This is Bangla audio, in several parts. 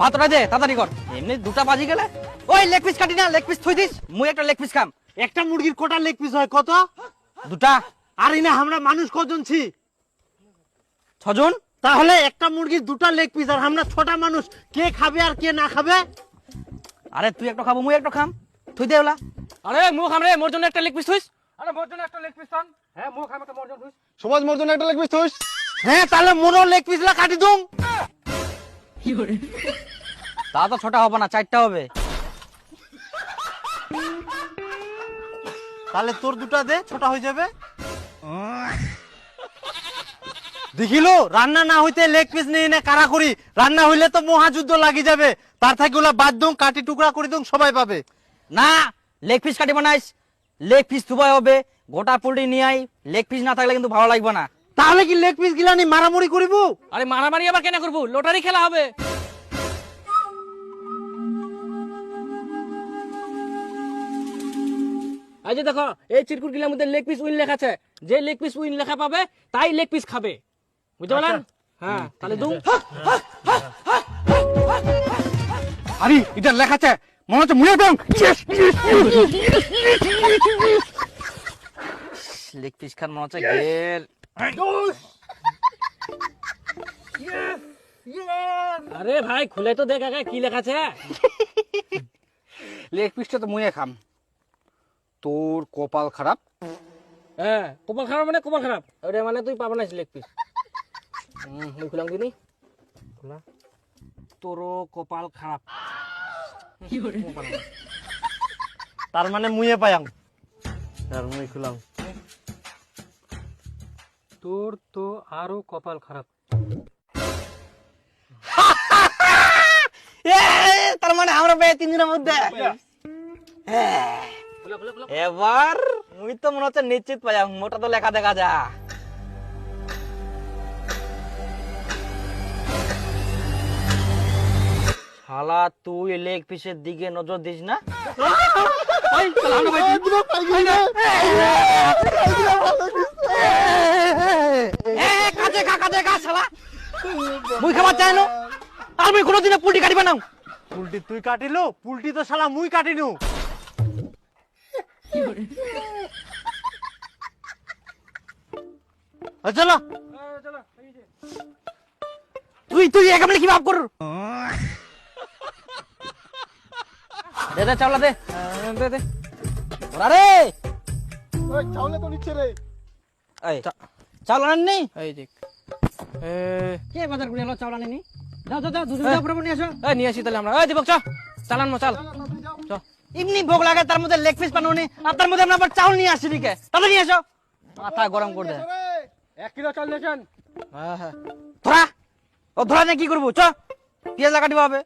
ভাতটা দে তাড়াতাড়ি কর। এমনি দুটা বাজি গেলে? ওই লেগ পিস কাটি না লেগ পিস থুই দিস। মুই একটা লেগ পিস খাম। একটা মুরগির কোটা লেগ পিস হয় কত? দুটা। আর না আমরা মানুষ কজন ছি? ছজন? তাহলে একটা মুরগির দুটা লেগ পিস আর আমরা ছোটা মানুষ কে খাবে আর কে না খাবে? আরে তুই একটা খাব মুই একটা খাম। থুই দে ওলা। আরে মুখ আমরে মোর জন্য একটা লেগ পিস থুইস। আরে মোর জন্য একটা লেগ পিস টান। হ্যাঁ মুখ আমি একটা মোর জন্য থুইস। সমাজ মর্জন একটা লেগ পিস থুস হ্যাঁ তাহলে মোরও লেগ পিসলা কাটি দুম। তা তো হবে না, চারটা হবে। তাহলে তোর দুটা দে হয়ে যাবে। দেখিলো, রান্না না হইতে লেগ পিস নেই না কারা করি? রান্না হইলে তো মহাযুদ্ধ লাগি যাবে। তার থেকে ওলা বাদ দুম, কাটি টুকরা করে দুম, সবাই পাবে। না লেগ পিস কাটি বানাইস। লেগ পিস থুবাই হবে, গোটা পোল্ট্রি নিয়ে আই। লেগ পিস না থাকলে কিন্তু ভালো লাগবে না। তাহলে কি লেগ পিস গিলানি মারামারি করিব? আরে মারামারি আবার কেন করব? লটারি খেলা হবে। এই যে দেখো এই চিরকুট গিলার মধ্যে লেগ পিস উইন লেখা আছে। যে লেগ পিস উইন লেখা পাবে তাই লেগ পিস খাবে। বুঝতে পারলেন? হ্যাঁ তাহলে দুম। আরে এটা লেখা আছে। মনে হচ্ছে মুড়ে ব্যাং লেগ পিস খান মনে হচ্ছে গেল। আরে ভাই খুলে তো দেখ কি লেখা আছে? লেগ পিসটা তো মুয়ে খাম। তোর কপাল খারাপ? হ্যাঁ কপাল খারাপ মানে কপাল খারাপ। ওটা মানে তুই পাবো না লেগ পিস। মুই খুলাম দিনি খোলা। তোরও কপাল খারাপ। তার মানে মুয়ে পায়াম। তার মুই খুলাম। তোর তো আরও কপাল খারাপ তার মানে আমরা পেয়ে তিন দিনের মধ্যে হ্যাঁ। এবার মুই তো মনে হচ্ছে নিশ্চিত পাই মোটা তো লেখা দেখা যা শালা তুই লেগ পিসের দিকে নজর দিস না এ, কাজে খা কাজে খা শালা মুই খাবার চাই না। আর মুই কোনোদিনও পুলটি কাটিবে না। পুলটি তুই কাটিলো? পুলটি তো শালা মুই কাটিনু। চলো। তুই তুই একেবারে কি ভাব কর দে দে চাওলা দে। দে দে। ওরা রে! চাউলে তো নিচ্ছে রে। এই চাওলা নেই এই দেখ। কে বাজার করে এলো? চাওলা নেই যাও যাও যাও দুধ দাও প্রভু নিয়ে আসো এই নিয়ে আসি তাহলে আমরা। এই দীপক চ। চালান মো চাল। চ। এমনি ভোগ লাগে তার মধ্যে লেগ পিস আর তার মধ্যে আমরা আবার চাউল নিয়ে আসছি দিকে। তাহলে নিয়ে আসো মাথা গরম করে দে। এক কিলো চাল দিয়েছেন। হ্যাঁ হ্যাঁ। ধরা! ও ধরা নিয়ে কি করব? চ। পেঁয়াজ লাগাটি হবে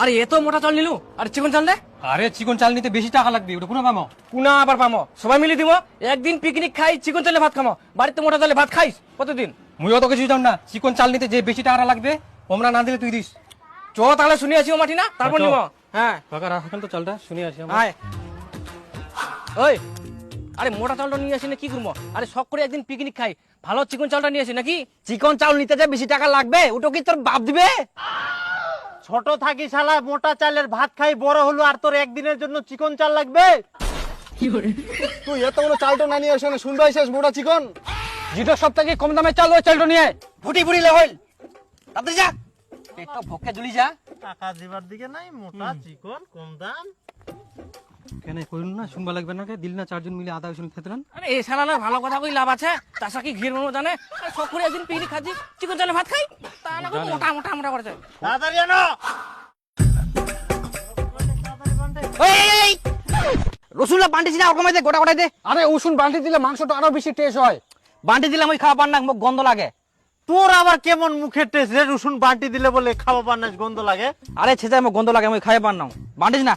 আরে এ তো মোটা চাল নিলু। আর চিকন চাল দে। আরে চিকন চাল নিতে বেশি টাকা লাগবে ওটা কোনো পাবো কুনা আবার পামো? সবাই মিলে দিব? একদিন পিকনিক খাই চিকন চালে ভাত খামো। বাড়িতে মোটা চালে ভাত খাইস? প্রতিদিন মুই অত কিছু জান না। চিকন চাল নিতে যে বেশি টাকা লাগবে ওমরা না দিলে তুই দিস। চ তাহলে শুনে আসি ও মাটি না? তারপর নিব। হ্যাঁ। কাকা রাখেন তো চালটা শুনে আসি আমরা। আয়। ওই আরে মোটা চালটা নিয়ে আসি না কি করব? আরে শখ করে একদিন পিকনিক খাই। ভালো চিকন চালটা নিয়ে আসি নাকি? চিকন চাউল নিতে যে বেশি টাকা লাগবে ওটা কি তোর বাপ দিবে? ছোট থাকি শালা মোটা চালের ভাত খাই বড় হলো আর তোর একদিনের জন্য চিকন চাল লাগবে? তুই এত বড় চালটা না নিয়ে আসলে না শুনবে শেষ মোটা চিকন। যেটা সব থেকে কম দামে চাল ওই চালটা নিয়ে ভুটি ভুটি ফুটি তাতে হইল। তাড়াতাড়ি যা। পেটটা ভোকে জুলি যা। টাকা দিবার দিকে নাই মোটা চিকন কম দাম। কেন কইল না? শুনবা লাগবে না কে? দিল না চারজন মিলে খেতে আরে এ শালা ভালো কথা কই লাভ আছে? তাছা কি ঘির মনো জানে? করে একদিন পিকনিক খাচ্ছি। চিকন চালে ভাত খাই? তা না করে মোটা মোটা মোটা করেছে তাড়াতাড়ি আনো! এই। না ওরকম দে গোটা গোটাই দে। আরে উসুন বালতি দিলে মাংসটা আরও বেশি টেস্ট হয়। বান্টি দিলাম ওই খাওয়া পার না মোক গন্ধ লাগে। তোর আবার কেমন মুখের টেস্ট রে? রসুন বাটি দিলে বলে খাওয়া পান্নাস গন্ধ লাগে। আরে ছেঁচাই মোক গন্ধ লাগে আমি খাই পার না বান্টিস না।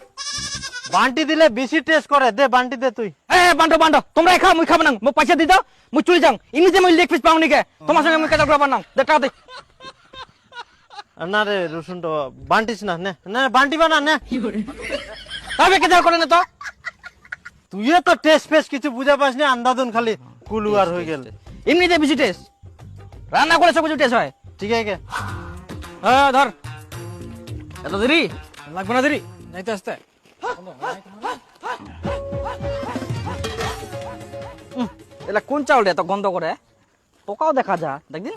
বান্টি দিলে বেশি টেস্ট করে। দে বান্টি দে তুই। এ বান্টো বান্টো তোমরা খাও মুই খাব না। মোক পয়সা দি দাও মুই চলে যাও এমনিতে মুই লেগ পিস পাও নিকে? তোমার সঙ্গে মুই কেটে পার না দে টাকা দে। না রে রসুনটা বান্টিস না নে না বান্টি বানা নে। তবে কেটে করে না তো। তুইও তো টেস্ট ফেস্ট কিছু বুঝা পাস না আন্দাদুন খালি কুলুয়ার হয়ে গেল। এমনিতে বেশি টেস্ট রান্না করে সব কিছু টেস্ট হয়। ঠিক আছে। হ্যাঁ ধর। এত দেরি? লাগবে না দেরি? যাইতে আসতে। এলা কোন চাউল এত গন্ধ করে? পোকাও দেখা যা দেখদিন।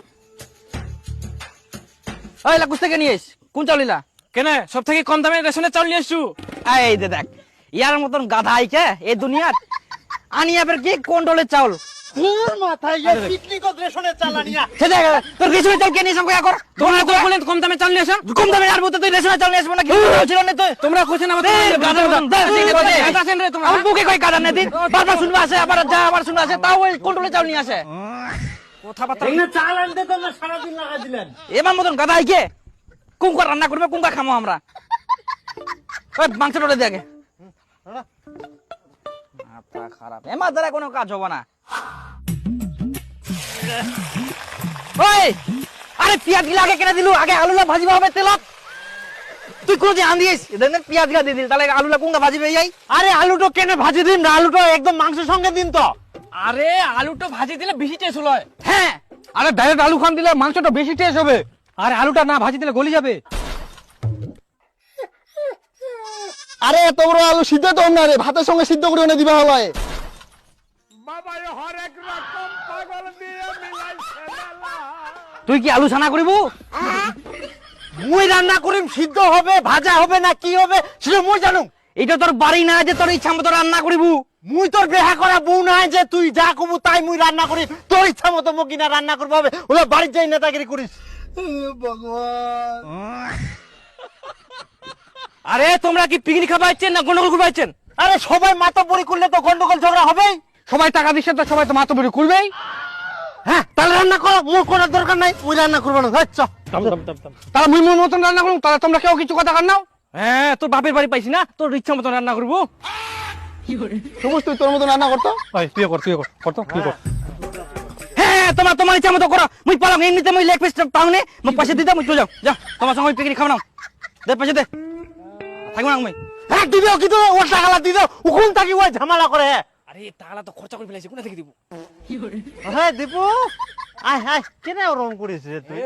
এলা কুছ থেকে নিয়েছ কোন চাউল ইলা কেন? সব থেকে কম দামে রেশনের চাউল নিয়ে এসছু? এই দে দেখ ইয়ার মতন গাধা আইকে এই দুনিয়ার আনিয়া ফের কি কোন ডলের চাউল? তোর মাথায় গিয়ে পিকনিক রেশনের চালানিয়া সে দেখ তোর রেশনের চাউল কে নিয়ে সঙ্গে কর। তোমরা তো বলেন কম দামে চাউল নিয়ে আসেন কম দামে আর বলতে তুই রেশনের চাউল নিয়ে আসব না কি ছিল না তুই। তোমরা কোছেন আমার গাধা মতন, দে, দে, দে, দে। গাধা আছেন রে তোমরা। আমার বুকে কই গাধা নেই দিন বারবার শুনবে আসে আবার যা আবার শুনবে আসে তাও ওই কন্ট্রোলের চাউল নিয়ে আসে। কথাবার্তা চাল আনতে তো না সারাদিন লাগা দিলেন। এবার মতন গাধা আইকে কুঙ্কা রান্না করবে কুঙ্কা খামো আমরা। ওই মাংসটা ওটা দেখে মাথা খারাপ। এমার দ্বারা কোনো কাজ হবে না। ওই! আরে পেঁয়াজ গিলা আগে কেটে দিলু আগে আলুলা ভাজিবা হবে তেলত। তুই কোন যে আন্দিস দেন পেঁয়াজ গিলা দিয়ে দিল। তাহলে আলুলা কুঙ্কা ভাজিবে? যাই আরে আলুটো কেনে ভাজি দিন না আলুটো একদম মাংসের সঙ্গে দিন তো। আরে আলুটা ভাজি দিলে বেশি টেস্ট হলো। হ্যাঁ। আরে ডাইরেক্ট আলু খান দিলে মাংসটা বেশি টেস্ট হবে। আর আলুটা না ভাজি দিলে গলি যাবে। আরে এত বড় আলু সিদ্ধ তো না রে ভাতের সঙ্গে সিদ্ধ করে এনে দিবা হলো তুই কি আলু ছানা করিবু? মুই রান্না করিম সিদ্ধ হবে ভাজা হবে না কি হবে সেটা মুই জানুম। এটা তোর বাড়ি না যে তোর ইচ্ছা মতো রান্না করিবু। মুই তোর বেহা করা বউ নাই যে তুই যা কবু তাই মুই রান্না করি। তোর ইচ্ছা মতো মুই কিনা রান্না করব হবে ওরা বাড়ির যাই নেতাগিরি করিস। আরে তোমরা কি পিকনিক খাবার আইছেন না গন্ডগোল করবার আইছেন আরে সবাই মাতো বড়ি করলে তো গন্ডগোল ঝগড়া হবেই। সবাই টাকা দিচ্ছেন তো সবাই তো মাথা বেরিয়ে খুলবেই হ্যাঁ তাহলে রান্না করো মোর করার দরকার নাই মুই রান্না করব না। চ। তাহলে মুই মোর মতন রান্না করুন তাহলে তোমরা কেউ কিছু কথা নাও। হ্যাঁ তোর বাপের বাড়ি পাইছি না তোর ইচ্ছা মতন রান্না করব। তুই তোর মতো রান্না করতো ওই তুই কর তুই কর কর তো তুই কর। হ্যাঁ তোমার তোমার ইচ্ছা মতো করো। মুই পালাম এমনিতে মুই লেগ পিস পাও নে মুই পয়সা দিতে মুই চলে যাও যা তোমার সঙ্গে পিকনিক খাও নাও দে পয়সা দে। থাকব না মুই হ্যাঁ দিদিও কিন্তু ওর টাকালা দিদিও উকুন থাকি ওই ঝামেলা করে হ্যাঁ আরে টাকাটা তো খরচা করে ফেলেছি কোথা থেকে দিব হ্যাঁ দীপু আয় আয় কেন ওরকম করিস তুই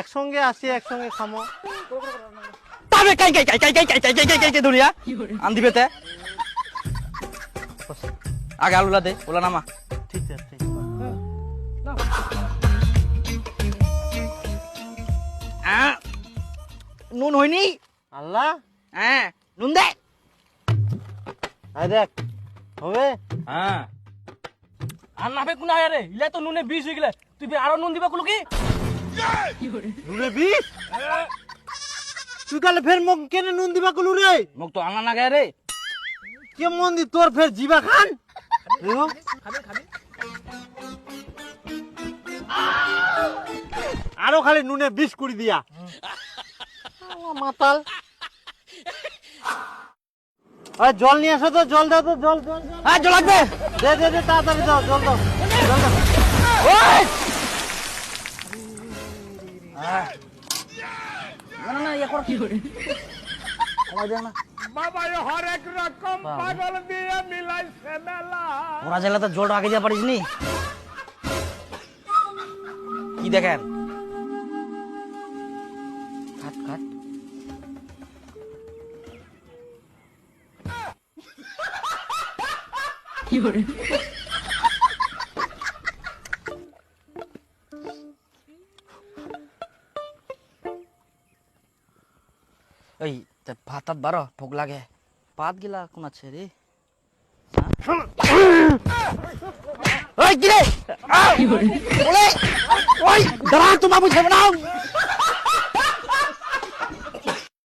একসঙ্গে আসি একসঙ্গে খামো তবে কাই কাই কাই কাই কাই কাই কাই কাই কাই কাই কাই দুনিয়া আন দিবে তে আগে আলুলা দে ওলা নামা ঠিক আছে নুন হয়নি আল্লাহ? হ্যাঁ নুন দে। আয় দেখ হবে? হ্যাঁ। আর নাবে কোন রে ইলে তো নুনে বিষ হয়ে গেলে। তুই আরও নুন দিবা কুলো কি নুনে বিষ? তুই কালে ফের মোক কেনে নুন দিবা কলু রে। মোক তো আনা না রে। কে মন দি তোর ফের জিবা খান। আরও খালি নুনে বিষ কুড়ি দিয়া। মাতাল। আরে জল নিয়ে আসো তো জল দাও তো জল জল জল। হ্যাঁ জল লাগবে। দে দে দে তাড়াতাড়ি দাও জল দাও জল দাও। ওই! না না না ইয়ে কর। কমাই দে না। ওরা জেলা তো জলটা আগে যা পারিস নি। কি দেখেন? কাট কাট এই ভাतात बार भोग लागे पात गेला कोणाचे रे ওই কি রে ওই দাঁড়া তোমা বুঝে না